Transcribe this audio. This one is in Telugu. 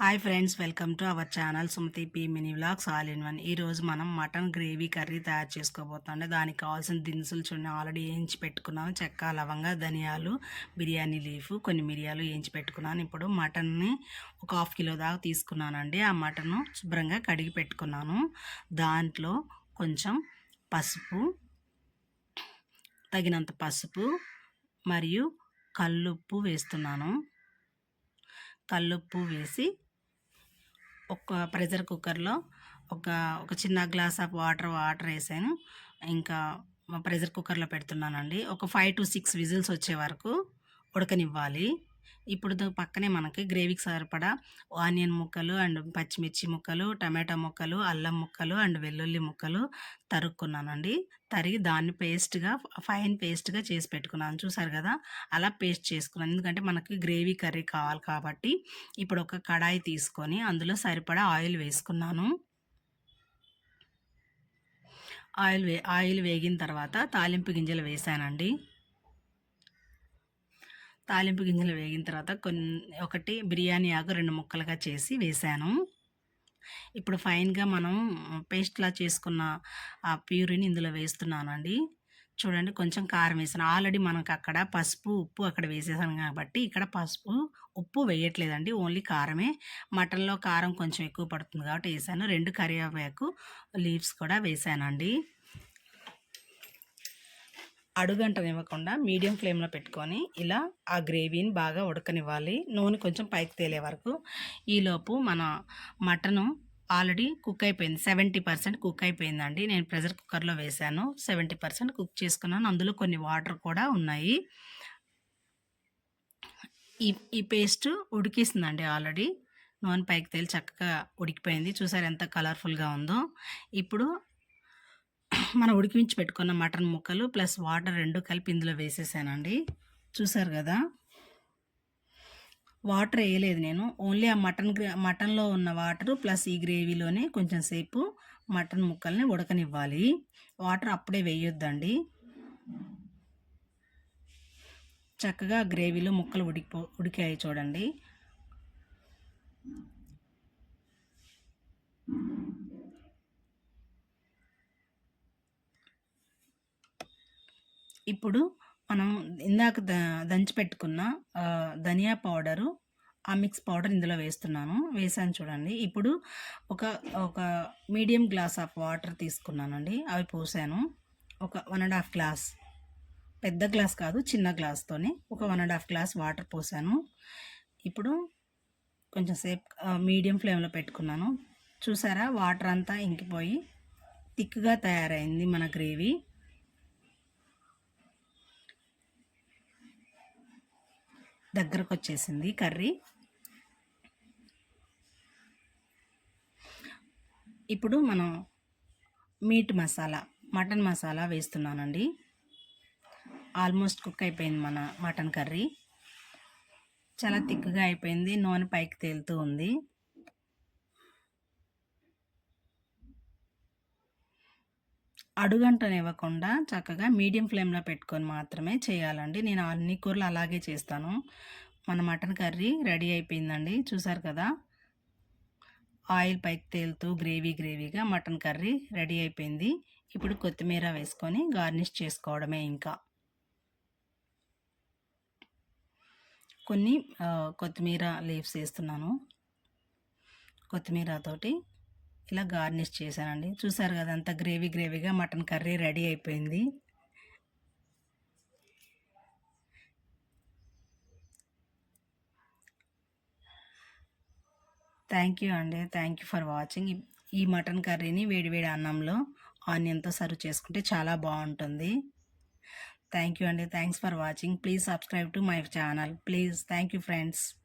Hi friends welcome to our channel Sumathi P mini vlogs all in one. ఈరోజు మనం మటన్ గ్రేవీ కర్రీ తయారు చేసుకోబోతుండే దానికి కావాల్సిన దినుసులు చూడండి. ఆల్రెడీ వేయించి పెట్టుకున్నాను చెక్క లవంగ ధనియాలు బిర్యానీ లీఫ్ కొన్ని మిరియాలు వేయించి పెట్టుకున్నాను. ఇప్పుడు మటన్ని ఒక హాఫ్ కిలో దాకా తీసుకున్నానండి. ఆ మటన్ శుభ్రంగా కడిగి పెట్టుకున్నాను. దాంట్లో కొంచెం పసుపు తగినంత పసుపు మరియు కల్లుప్పు వేస్తున్నాను. కల్లుప్పు వేసి ఒక ప్రెషర్ కుక్కర్లో ఒక ఒక చిన్న గ్లాస్ ఆఫ్ వాటర్ వాటర్ వేసాను. ఇంకా ప్రెషర్ కుక్కర్లో పెడుతున్నానండి. ఒక ఫైవ్ టు సిక్స్ విజిల్స్ వచ్చే వరకు ఉడకనివ్వాలి. ఇప్పుడు పక్కనే మనకి గ్రేవీకి సరిపడా ఆనియన్ ముక్కలు అండ్ పచ్చిమిర్చి ముక్కలు టమాటా ముక్కలు అల్లం ముక్కలు అండ్ వెల్లుల్లి ముక్కలు తరుక్కున్నానండి. తరిగి దాన్ని పేస్ట్గా ఫైన్ పేస్ట్గా చేసి పెట్టుకున్నాను. చూసారు కదా? అలా పేస్ట్ చేసుకున్నాను. ఎందుకంటే మనకి గ్రేవీ కర్రీ కావాలి కాబట్టి ఇప్పుడు ఒక కడాయి తీసుకొని అందులో సరిపడా ఆయిల్ వేసుకున్నాను. ఆయిల్ వే ఆయిల్ వేగిన తర్వాత తాలింపు గింజలు వేసానండి. తాలింపు గింజలు వేగిన తర్వాత కొన్ని ఒకటి బిర్యానీ ఆకు రెండు ముక్కలుగా చేసి వేసాను ఇప్పుడు ఫైన్గా మనం పేస్ట్లా చేసుకున్న ఆ ప్యూరిని ఇందులో వేస్తున్నానండి చూడండి కొంచెం కారం వేసాను. ఆల్రెడీ మనకు అక్కడ పసుపు ఉప్పు అక్కడ వేసేసాను కాబట్టి ఇక్కడ పసుపు ఉప్పు వేయట్లేదండి ఓన్లీ కారమే. మటన్లో కారం కొంచెం ఎక్కువ పడుతుంది కాబట్టి వేసాను. రెండు కరివేపాకు లీవ్స్ కూడా వేసానండి. అడుగంటనివ్వకుండా మీడియం ఫ్లేమ్లో పెట్టుకొని ఇలా ఆ గ్రేవీని బాగా ఉడకనివ్వాలి. నూనె కొంచెం పైకి తేలే వరకు. ఈలోపు మన మటను ఆల్రెడీ కుక్ అయిపోయింది. సెవెంటీ పర్సెంట్ కుక్ అయిపోయిందండి. నేను ప్రెషర్ కుక్కర్లో వేశాను సెవెంటీ పర్సెంట్ కుక్ చేసుకున్నాను. అందులో కొన్ని వాటర్ కూడా ఉన్నాయి. ఈ ఈ పేస్ట్ ఉడికిస్తుందండి ఆల్రెడీ. నూనె పైకి తేలి చక్కగా ఉడికిపోయింది. చూసారు ఎంత కలర్ఫుల్గా ఉందో. ఇప్పుడు మనం ఉడికించి పెట్టుకున్న మటన్ ముక్కలు ప్లస్ వాటర్ రెండు కలిపి ఇందులో వేసేసానండి. చూసారు కదా? వాటర్ వేయలేదు నేను. ఓన్లీ ఆ మటన్ మటన్లో ఉన్న వాటర్ ప్లస్ ఈ గ్రేవీలోనే కొంచెం సేపు మటన్ ముక్కల్ని ఉడకనివ్వాలి. వాటర్ అప్పుడే వేయొద్దండి. చక్కగా గ్రేవీలో ముక్కలు ఉడికిపో ఉడికాయి చూడండి. ఇప్పుడు మనం ఇందాక ద దంచి పెట్టుకున్న ధనియా పౌడరు ఆ మిక్స్ పౌడర్ ఇందులో వేస్తున్నాను. వేసాను చూడండి. ఇప్పుడు ఒక ఒక మీడియం గ్లాస్ ఆఫ్ వాటర్ తీసుకున్నానండి. అవి పోసాను. ఒక వన్ అండ్ హాఫ్ గ్లాస్ పెద్ద గ్లాస్ కాదు చిన్న గ్లాస్తోనే ఒక one and half glass water పోసాను. ఇప్పుడు కొంచెం సేపు మీడియం ఫ్లేమ్లో పెట్టుకున్నాను. చూసారా? వాటర్ అంతా ఇంకిపోయి థిక్గా తయారైంది మన గ్రేవీ. దగ్గరకు వచ్చేసింది కర్రీ. ఇప్పుడు మనం మీట్ మసాలా మటన్ మసాలా వేస్తున్నానండి. ఆల్మోస్ట్ కుక్ అయిపోయింది మన మటన్ కర్రీ. చాలా థిక్గా అయిపోయింది నూనె పైకి తేలుతూ ఉంది. అడుగంటనివ్వకుండా చక్కగా మీడియం ఫ్లేమ్లో పెట్టుకొని మాత్రమే చేయాలండి. నేను అన్ని కూరలు అలాగే చేస్తాను. మన మటన్ కర్రీ రెడీ అయిపోయిందండి. చూసారు కదా? ఆయిల్ పైకి తేలుతూ గ్రేవీ గ్రేవీగా మటన్ కర్రీ రెడీ అయిపోయింది. ఇప్పుడు కొత్తిమీర వేసుకొని గార్నిష్ చేసుకోవడమే ఇంకా. కొన్ని కొత్తిమీర లీవ్స్ వేస్తున్నాను. కొత్తిమీరతోటి ఇలా గార్నిష్ చేశానండి. చూసారు కదా అంత గ్రేవీ గ్రేవీగా మటన్ కర్రీ రెడీ అయిపోయింది. థ్యాంక్ యూ అండి. Thank you for watching. ఈ మటన్ కర్రీని వేడివేడి అన్నంలో ఆనియన్తో సర్వ్ చేసుకుంటే చాలా బాగుంటుంది. థ్యాంక్ యూ అండి. Thanks for watching. Please subscribe to my channel. Please. Thank you friends.